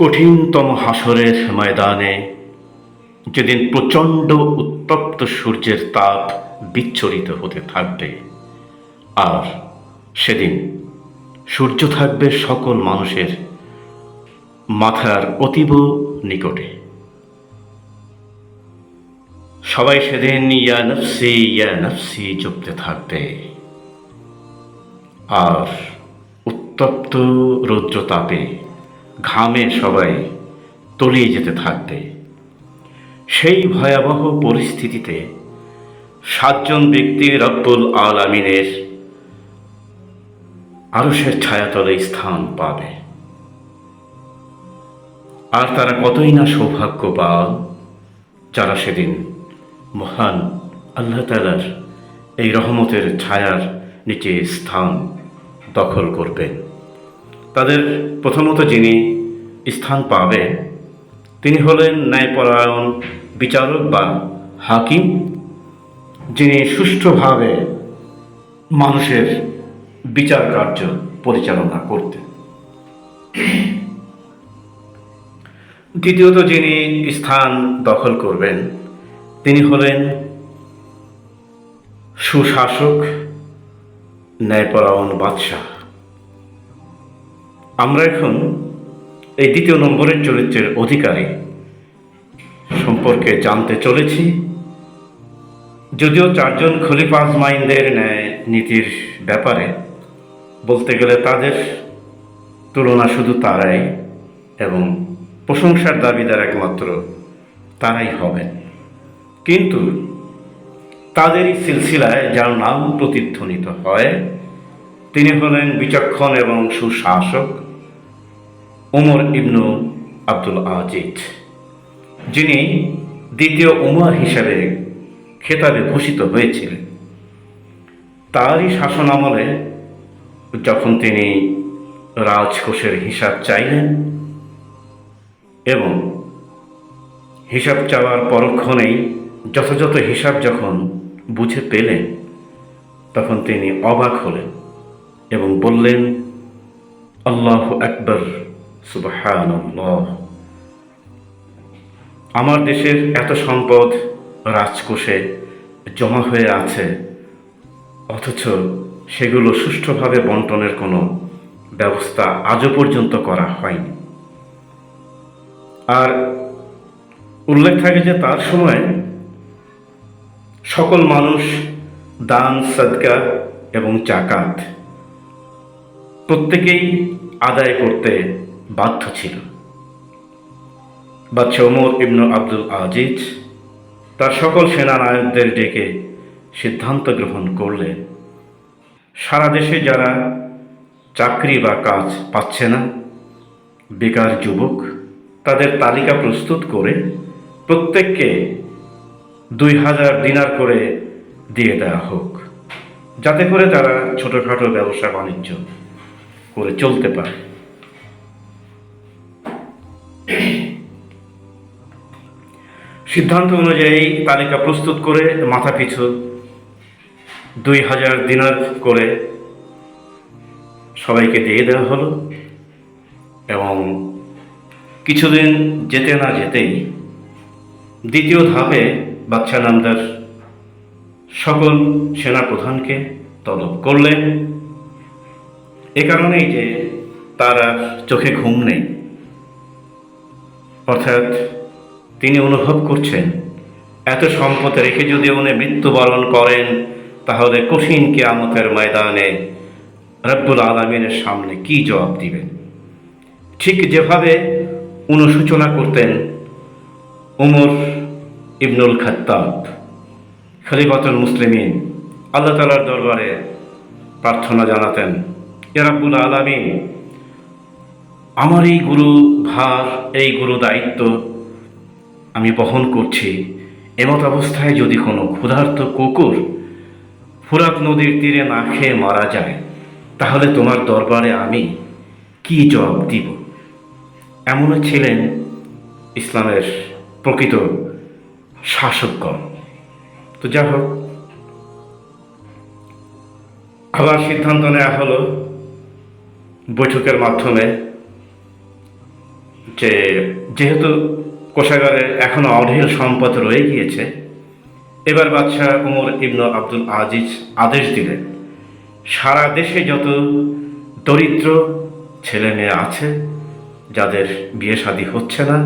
কঠিনতম হাসরের ময়দানে, যেদিন প্রচণ্ড উত্তপ্ত সূর্যের তাপ বিচ্ছরিত হতে থাকবে, আর সেদিন সূর্য থাকবে সকল মানুষের মাথার অতীব নিকটে। সবাই সেদিন ইয়া নফসি ইয়া নফসি জপতে থাকবে, আর উত্তপ্ত রৌদ্রতাপে ঘামে সবাই তলিয়ে যেতে থাকবে সেই ভয়াবহ পরিস্থিতিতে সাতজন ব্যক্তি রব্বুল আলামিনের আরসের ছায়াতলে স্থান পাবে। আর তারা কতই না সৌভাগ্য সৌভাগ্যবান যারা সেদিন মহান আল্লাহ তালার এই রহমতের ছায়ার নিচে স্থান দখল করবেন। তাদের প্রথমত যিনি স্থান পাবে তিনি হলেন ন্যায়পরায়ণ বিচারক বা হাকিম, যিনি সুষ্ঠুভাবে মানুষের বিচার কার্য পরিচালনা করতেন। দ্বিতীয়ত যিনি স্থান দখল করবেন, তিনি হলেন সুশাসক, ন্যায়পরায়ণ বাদশাহ। আমরা এখন এই দ্বিতীয় নম্বরের চরিত্রের অধিকারী সম্পর্কে জানতে চলেছি। যদিও চারজন খলিফা আজমাইনদের ন্যায় নীতির ব্যাপারে বলতে গেলে তাদের তুলনা শুধু তারাই এবং প্রশংসার দাবিদার একমাত্র তারাই হবেন। কিন্তু তাদেরই সিলসিলায় যার নাম প্রতিধ্বনিত হয়, তিনি হলেন বিচক্ষণ এবং সুশাসক। ওমর ইবনু আব্দুল আজিজ, যিনি দ্বিতীয় উমর হিসাবে খেতাবে ভূষিত হয়েছিলেন। তারই শাসন আমলে যখন তিনি রাজকোষের হিসাব চাইলেন এবং হিসাব চাওয়ার পরক্ষণেই যথাযথ হিসাব যখন বুঝে পেলেন, তখন তিনি অবাক হলেন এবং বললেন, আল্লাহ আকবর। আমার দেশের এত সম্পদ রাজকোষে জমা হয়ে আছে, অথচ সেগুলো সুষ্ঠুভাবে বন্টনের কোনো ব্যবস্থা আজও পর্যন্ত করা হয়নি। আর উল্লেখ থাকে যে তার সময় সকল মানুষ দান, সদকা এবং জাকাত প্রত্যেকেই আদায় করতে বাধ্য ছিল। বাদশাহ ওমর ইবনু আব্দুল আজিজ তার সকল সেনানায়কদের ডেকে সিদ্ধান্ত গ্রহণ করলেন। সারা দেশে যারা চাকরি বা কাজ পাচ্ছে না, বেকার যুবক, তাদের তালিকা প্রস্তুত করে প্রত্যেককে দুই হাজার দিনার করে দিয়ে দেওয়া হোক, যাতে করে তারা ছোটোখাটো ব্যবসা বাণিজ্য করে চলতে পারে। সিদ্ধান্ত অনুযায়ী তালিকা প্রস্তুত করে মাথা পিছু দুই হাজার দিনার করে সবাইকে দিয়ে দেওয়া হলো এবং কিছুদিন যেতে না যেতেই দ্বিতীয় ধাপে বাচ্চা নামদার সকল সেনাপ্রধানকে তলব করলেন। এ কারণেই যে তার আর চোখে ঘুম নেই। অর্থাৎ তিনি অনুভব করছেন, এত সম্পদ রেখে যদি উনি মৃত্যুবরণ করেন, তাহলে কঠিন কেয়ামতের ময়দানে রব্বুল আলমিনের সামনে কি জবাব দিবেন? ঠিক যেভাবে অনুসূচনা করতেন উমর ইবনুল খাত্তাব, খলিফাতুল মুসলিমিন, আল্লাহ তালার দরবারে প্রার্থনা জানাতেন ইয়ারাব্বুল আলমিন, আমার এই গুরু ভার এই গুরু দায়িত্ব আমি বহন করছি, এমত অবস্থায় যদি কোনো ক্ষুধার্ত কুকুর ফুরাত নদীর তীরে না খেয়ে মারা যায়, তাহলে তোমার দরবারে আমি কি জবাব দিব? এমনও ছিলেন ইসলামের প্রকৃত শাসকগণ। তো যা হোক আবার সিদ্ধান্ত নেওয়া হলো বৈঠকের মাধ্যমে যে যেহেতু কোষাগারে এখনও অঢেল সম্পদ রয়ে গিয়েছে। এবার বাদশাহ উমর ইবনু আব্দুল আজিজ আদেশ দিলেন, সারা দেশে যত দরিদ্র ছেলে মেয়ে আছে, যাদের বিয়ে শাদী হচ্ছে না,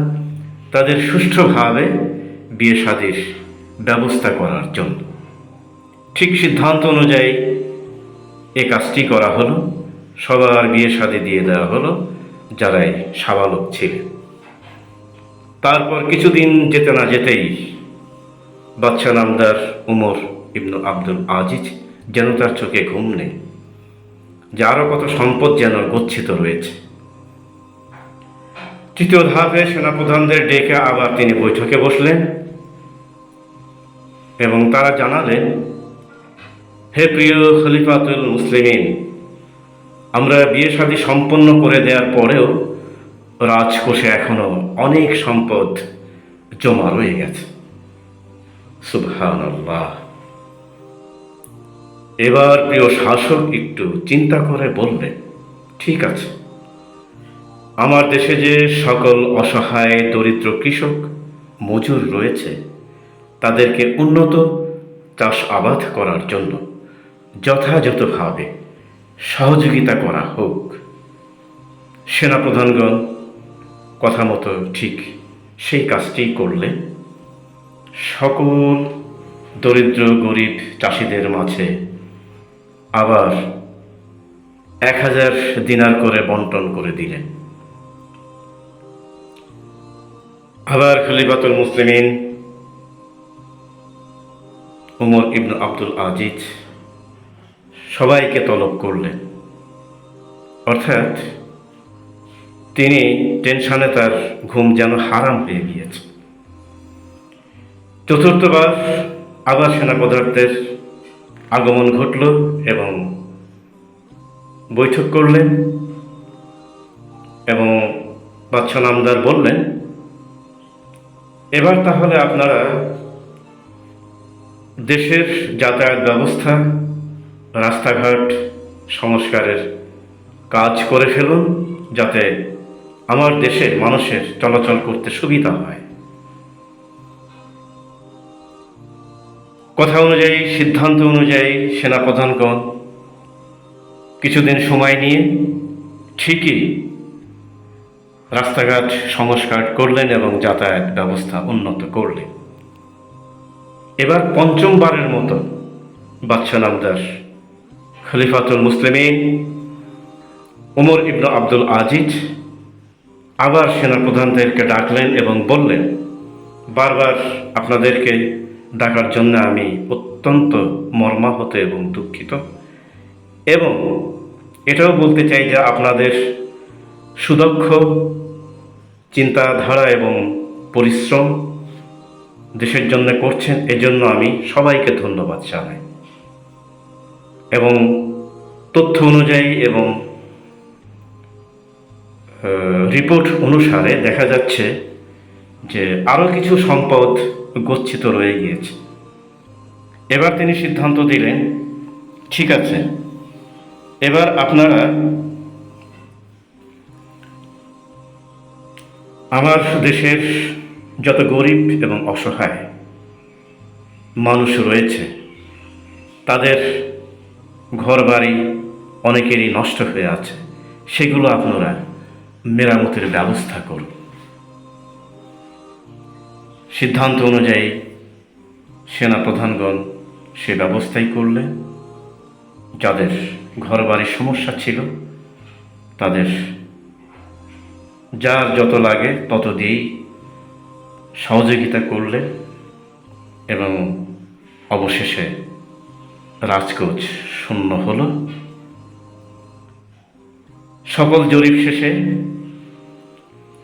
তাদের সুষ্ঠুভাবে বিয়ে শাদীর ব্যবস্থা করার জন্য। ঠিক সিদ্ধান্ত অনুযায়ী এ কাজটি করা হলো, সবার বিয়ে শাদী দিয়ে দেওয়া হলো, যারাই সাবালক ছিলেন। তারপর কিছুদিন যেতে না যেতেই বাচ্চা নামদার উমর ইবনু আব্দুল আজিজ যেন তার চোখে ঘুম নেই যে আরও কত সম্পদ যেন গচ্ছিত রয়েছে। তৃতীয় ধাপে সেনাপ্রধানদের ডেকে আবার তিনি বৈঠকে বসলেন এবং তারা জানালেন, হে প্রিয় খলিফাতুল মুসলিমিন, আমরা বিয়ে শাদী সম্পন্ন করে দেওয়ার পরেও রাজকোষে এখনও অনেক সম্পদ জমা রয়ে গেছে। সুবহান এবার প্রিয় শাসক একটু চিন্তা করে বললেন ঠিক আছে। আমার দেশে যে সকল অসহায় দরিদ্র কৃষক, মজুর রয়েছে, তাদেরকে উন্নত চাষ আবাদ করার জন্য যথাযথভাবে সহযোগিতা করা হোক। সেনাপ্রধানগণ কথা মতো ঠিক সেই কাজটি করলে সকল দরিদ্র গরিব চাষিদের মাঝে আবার এক হাজার দিনার করে বন্টন করে দিলেন। আবার খলিফাতুল মুসলিমিন উমর ইবনু আব্দুল আজিজ সবাইকে তলব করলেন। অর্থাৎ তিনি টেনশনে তার ঘুম যেন হারাম হয়ে গিয়েছে। চতুর্থবার আবার সেনা পদার্থের আগমন ঘটল এবং বৈঠক করলেন এবং বাদশা নামদার বললেন, এবার তাহলে আপনারা দেশের যাতায়াত ব্যবস্থা, রাস্তাঘাট, সংস্কারের কাজ করে ফেলুন, যাতে আমার দেশের মানুষের চলাচল করতে সুবিধা হয়। কথা অনুযায়ী, সিদ্ধান্ত অনুযায়ী সেনাপ্রধানগণ কিছুদিন সময় নিয়ে ঠিকই রাস্তাঘাট সংস্কার করলেন এবং যাতায়াত ব্যবস্থা উন্নত করলেন। এবার পঞ্চমবারের মতো বাদশা নামদার খলিফাতুল মুসলিমিন উমর ইবনু আব্দুল আজিজ আবার সেনাপ্রধানদেরকে ডাকলেন এবং বললেন, বারবার আপনাদেরকে ডাকার জন্য আমি অত্যন্ত মর্মাহত এবং দুঃখিত। এবং এটাও বলতে চাই যে আপনাদের সুদক্ষ চিন্তাধারা এবং পরিশ্রম দেশের জন্য করছেন, এজন্য আমি সবাইকে ধন্যবাদ জানাই। এবং তথ্য অনুযায়ী এবং রিপোর্ট অনুসারে দেখা যাচ্ছে যে আরও কিছু সম্পদ গচ্ছিত রয়ে গিয়েছে। এবার তিনি সিদ্ধান্ত দিলেন, ঠিক আছে, এবার আপনারা আমার দেশের যত গরিব এবং অসহায় মানুষ রয়েছে, তাদের ঘর বাড়ি অনেকেরই নষ্ট হয়ে আছে, সেগুলো আপনারা মেরামতের ব্যবস্থা করুন। সিদ্ধান্ত অনুযায়ী সেনাপ্রধানগণ সে ব্যবস্থাই করলেন। যাদের ঘর বাড়ির সমস্যা ছিল, তাদের যার যত লাগে তত দিয়েই সহযোগিতা করলেন এবং অবশেষে রাজকোচ শূন্য হল। সকল জরিপ শেষে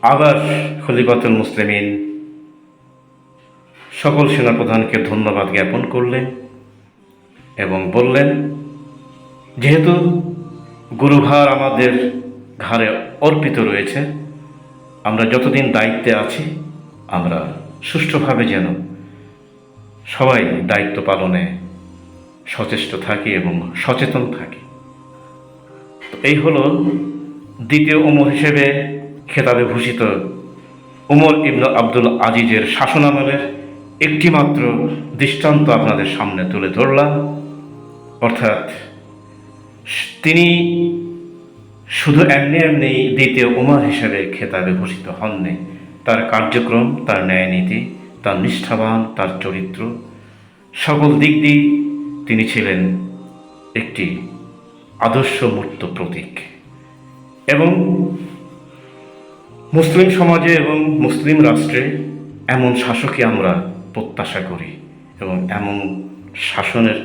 আবার খলিফাতুল মুসলিমিন। সকল সেনাপ্রধানকে ধন্যবাদ জ্ঞাপন করলেন এবং বললেন, যেহেতু গুরুভার আমাদের ঘাড়ে অর্পিত রয়েছে, আমরা যতদিন দায়িত্বে আছি, আমরা সুষ্ঠুভাবে যেন সবাই দায়িত্ব পালনে সচেষ্ট থাকি এবং সচেতন থাকি। এই হলো দ্বিতীয় অমর হিসেবে খেতাবে ভূষিত উমর ইবনু আব্দুল আজিজের শাসনামলের একটিমাত্র দৃষ্টান্ত আপনাদের সামনে তুলে ধরলাম। অর্থাৎ, তিনি শুধু এমনি এমনি দ্বিতীয় উমর হিসেবে খেতাবে ভূষিত হননি। তার কার্যক্রম, তার ন্যায়নীতি, তার নিষ্ঠাবান, তার চরিত্র, সকল দিক দিয়ে তিনি ছিলেন একটি আদর্শ মূর্ত প্রতীক। এবং মুসলিম সমাজে এবং মুসলিম রাষ্ট্রে এমন শাসকই আমরা প্রত্যাশা করি এবং এমন শাসনের,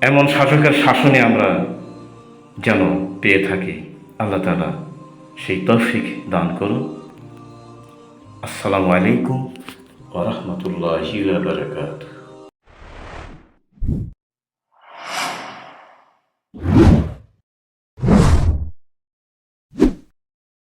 এমন শাসকের শাসনে আমরা যেন পেয়ে থাকি। আল্লাহ তালা সেই তৌফিক দান করুন। আসসালামু আলাইকুম ওরহমতুল্লাহি বারকাতুহ।